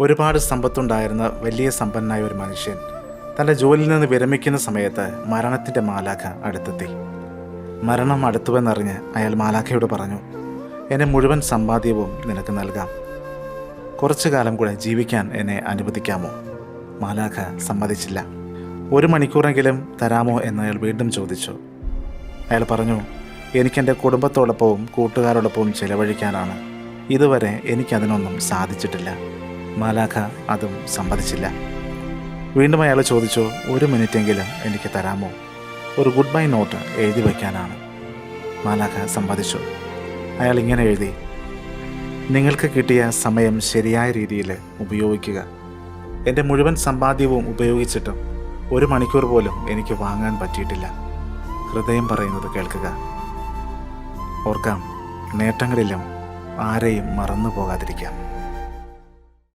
ഒരുപാട് സമ്പത്തുണ്ടായിരുന്ന വലിയ സമ്പന്നനായ ഒരു മനുഷ്യൻ തന്റെ ജോലിയിൽ നിന്ന് വിരമിക്കുന്ന സമയത്ത് മരണത്തിന്റെ മാലാഖ അടുത്തെത്തി. മരണം അടുത്തുവെന്നറിഞ്ഞ് അയാൾ മാലാഖയോട് പറഞ്ഞു എന്നെ മുഴുവൻ സമ്പാദ്യവും നിനക്ക് നൽകാം. കുറച്ചു കാലം കൂടെ ജീവിക്കാൻ എന്നെ അനുവദിക്കാമോ? മാലാഖ സമ്മതിച്ചില്ല. ഒരു മണിക്കൂറെങ്കിലും തരാമോ? എന്ന് അയാൾ വീണ്ടും ചോദിച്ചു. അയാൾ പറഞ്ഞു എനിക്കെന്റെ കുടുംബത്തോടൊപ്പവും കൂട്ടുകാരോടൊപ്പവും ചിലവഴിക്കാനാണ്. ഇതുവരെ എനിക്കതിനൊന്നും സാധിച്ചിട്ടില്ല. മാലാഖ അതും സമ്മതിച്ചില്ല. വീണ്ടും അയാൾ ചോദിച്ചോ ഒരു മിനിറ്റെങ്കിലും എനിക്ക് തരാമോ? ഒരു ഗുഡ് ബൈ നോട്ട് എഴുതി വയ്ക്കാനാണ് മാലാഖ സമ്മതിച്ചു. അയാൾ ഇങ്ങനെ എഴുതി നിങ്ങൾക്ക് കിട്ടിയ സമയം ശരിയായ രീതിയിൽ ഉപയോഗിക്കുക. എന്റെ മുഴുവൻ സമ്പാദ്യവും ഉപയോഗിച്ചിട്ടും ഒരു മണിക്കൂർ പോലും എനിക്ക് വാങ്ങാൻ പറ്റിയിട്ടില്ല. ഹൃദയം പറയുന്നത് കേൾക്കുക. ഓർക്കാം നേട്ടങ്ങളിലും ആരെയും മറന്നു പോകാതിരിക്കാം